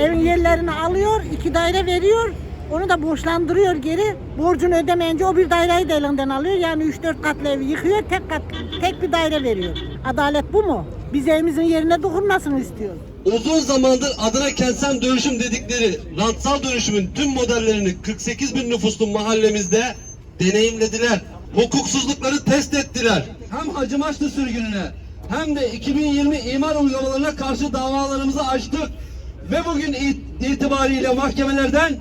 Evin yerlerini alıyor, iki daire veriyor. Onu da borçlandırıyor geri. Borcunu ödemeyince o bir daireyi de elinden alıyor. Yani 3-4 katlı evi yıkıyor, tek kat tek bir daire veriyor. Adalet bu mu? Biz evimizin yerine dokunmasını istiyoruz. Uzun zamandır Adana Kentsel Dönüşüm dedikleri rantsal dönüşümün tüm modellerini 48 bin nüfuslu mahallemizde deneyimlediler. Hukuksuzlukları test ettiler. Hem Hacı Maçlı sürgününe hem de 2020 imar uygulamalarına karşı davalarımızı açtık. Ve bugün it- itibariyle mahkemelerden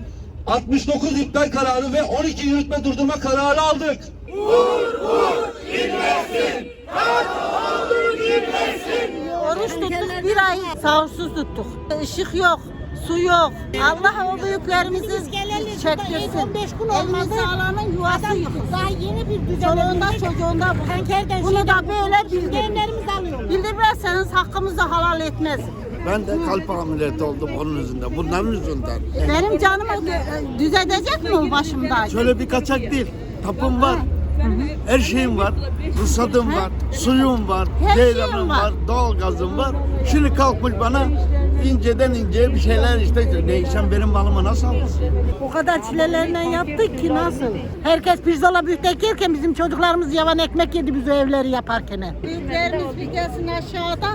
69 iptal kararı ve 12 yürütme durdurma kararı aldık. Oruç tuttuk bir ay sahursuz tuttuk. Işık yok, su yok. Allah o büyüklerimizi çektirsin. 15 gün olmadı. alanın yuvası yıkılsın. daha yeni bir düzen. Çoluğunda çocuğunda bu. Bunu da böyle alıyorlar. Bildirmezseniz hakkımızı halal etmez. Ben de kalp ameliyatı oldum onun yüzünden. Bunların yüzünden. Benim canımı dü- düzeltecek mi o başımda? Şöyle bir kaçak değil. Tapım var. Her şeyim var. Ruhsatım var. Suyum var. Her şeyim var. var. Doğalgazım var. Şimdi kalkmış bana inceden inceye bir şeyler işte. Sen benim malımı nasıl alırsın? O kadar çilelerinden yaptık ki nasıl? Herkes pirzola büftek yerken bizim çocuklarımız yavan ekmek yedi biz o evleri yaparken. Büyüklerimiz bir gelsin aşağıda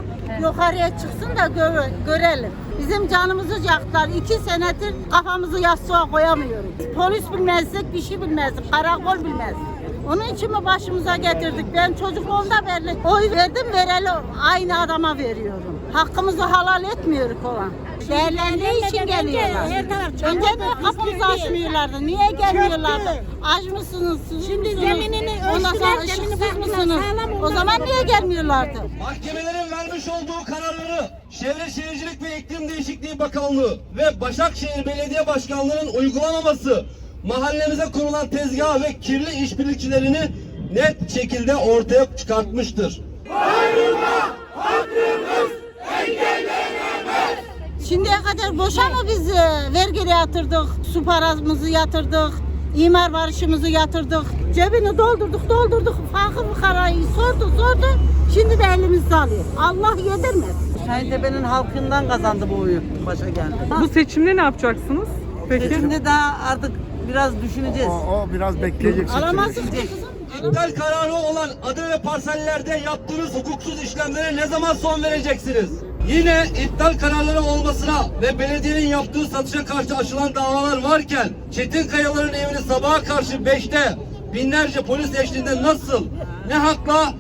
yukarıya çıksın da gör- görelim. Bizim canımızı yaktılar. İki senedir kafamızı yastığa koyamıyoruz. Polis bilmezdik, bir şey bilmezdik, karakol bilmezdik. Onun için mi başımıza getirdik? Ben çocukluğumda beri oy verdim vereli aynı adama veriyorum. Hakkımızı halal etmiyoruz olan. Değerlendiği için geliyorlar. Önce de kapımızı açmıyorlardı. Niye gelmiyorlardı? Aç mısınız? Susuz Şimdi zeminini Ondan ölçtüler, sonra zemini ışıksız baktılar, mısınız? sağlam O ondan zaman niye gelmiyorlardı? Mahkemelerin vermiş olduğu kararları Çevre Şehircilik ve İklim Değişikliği Bakanlığı ve Başakşehir Belediye Başkanlığı'nın uygulamaması mahallemize kurulan tezgah ve kirli işbirlikçilerini net şekilde ortaya çıkartmıştır. Şimdiye kadar boşa mı biz e, vergi yatırdık, su paramızı yatırdık, imar barışımızı yatırdık, cebini doldurduk, doldurduk, fakir fukarayı sordu, sordu. Şimdi de elimizde alıyor. Allah yedirmez. Şahintepe'nin halkından kazandı bu oyu başa geldi. Bu seçimde ne yapacaksınız? Peki. Seçimde daha artık biraz düşüneceğiz. O, o biraz bekleyecek. Alamazsın kızım. İptal kararı olan adı ve parsellerde yaptığınız hukuksuz işlemlere ne zaman son vereceksiniz? Yine iptal kararları olmasına ve belediyenin yaptığı satışa karşı açılan davalar varken Çetin Kayalar'ın evini sabaha karşı 5'te binlerce polis eşliğinde nasıl, ne hakla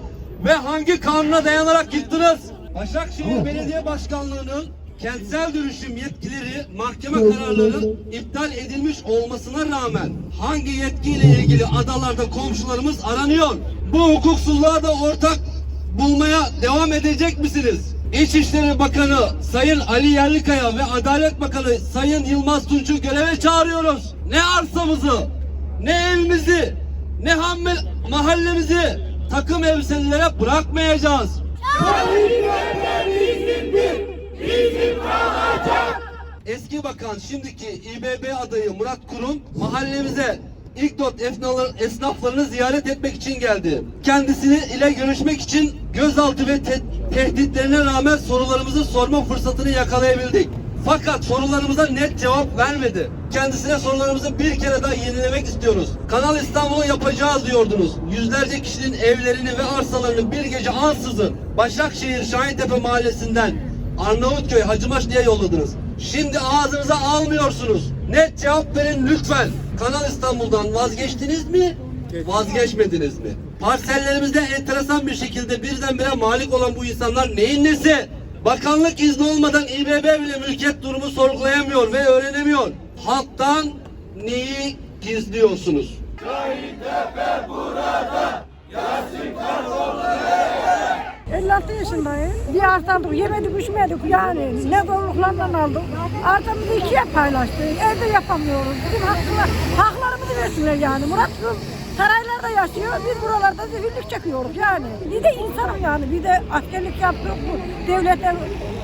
ve hangi kanuna dayanarak yıktınız? Başakşehir Belediye Başkanlığı'nın kentsel dönüşüm yetkileri mahkeme kararları iptal edilmiş olmasına rağmen hangi yetkiyle ilgili adalarda komşularımız aranıyor? Bu hukuksuzluğa da ortak bulmaya devam edecek misiniz? İçişleri Bakanı Sayın Ali Yerlikaya ve Adalet Bakanı Sayın Yılmaz Tunç'u göreve çağırıyoruz. Ne arsamızı, ne evimizi, ne hamme- mahallemizi takım elbiselilere bırakmayacağız. Eski bakan şimdiki İBB adayı Murat Kurum mahallemize ilk esnaflar- esnaflarını ziyaret etmek için geldi. Kendisini ile görüşmek için gözaltı ve te- tehditlerine rağmen sorularımızı sorma fırsatını yakalayabildik. Fakat sorularımıza net cevap vermedi. Kendisine sorularımızı bir kere daha yenilemek istiyoruz. Kanal İstanbul'u yapacağız diyordunuz. Yüzlerce kişinin evlerini ve arsalarını bir gece ansızın Başakşehir Şahintepe mahallesinden Arnavutköy Hacımaş diye yolladınız. Şimdi ağzınıza almıyorsunuz. Net cevap verin lütfen. Kanal İstanbul'dan vazgeçtiniz mi? Vazgeçmediniz mi? Parsellerimizde enteresan bir şekilde birdenbire malik olan bu insanlar neyin nesi? Bakanlık izni olmadan İBB bile mülkiyet durumu sorgulayamıyor ve öğrenemiyor. Halktan neyi gizliyorsunuz? 56 yaşındayım. Bir arsa aldık, yemedik, içmedik yani. Ne zorluklarla aldık. Arsamızı ikiye paylaştık. Evde yapamıyoruz. Bizim haklar, haklarımızı versinler yani. Murat Gül saraylarda yaşıyor. Biz buralarda zehirlik çekiyoruz yani. Bir de insanım yani. Bir de askerlik yaptık. Devlete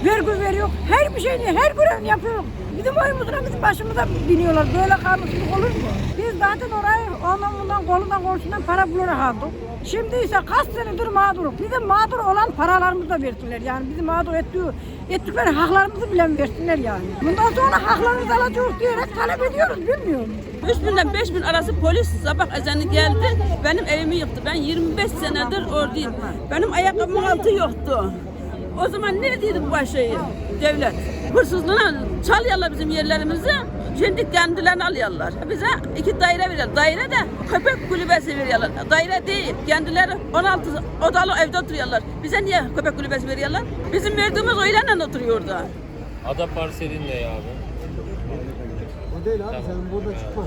vergi veriyor. Her bir şeyini, her görevini yapıyoruz. Bizim oyumuzla bizim başımıza biniyorlar. Böyle kanunsuzluk olur mu? Biz zaten orayı ondan bundan kolundan komşundan para bularak aldık. Şimdi ise kaç senedir mağduruz. Bizim mağdur olan paralarımızı da versinler. Yani bizim mağdur ettiği, ettikleri haklarımızı bile versinler yani. Bundan sonra haklarımızı alacağız diyerek talep ediyoruz bilmiyorum. 3 binden 5 bin arası polis sabah ezanı geldi. Benim evimi yıktı. Ben 25 senedir oradayım. Benim ayakkabımın altı yoktu. O zaman neredeydi bu başayı? Devlet. Hırsızlığına çalıyorlar bizim yerlerimizi. Şimdi kendilerini alıyorlar. Bize iki daire veriyorlar. Daire de köpek kulübesi veriyorlar. Daire değil. Kendileri 16 odalı evde oturuyorlar. Bize niye köpek kulübesi veriyorlar? Bizim verdiğimiz oylarla oturuyor orada. Ada parselin ne ya abi? O değil abi sen burada çıkma.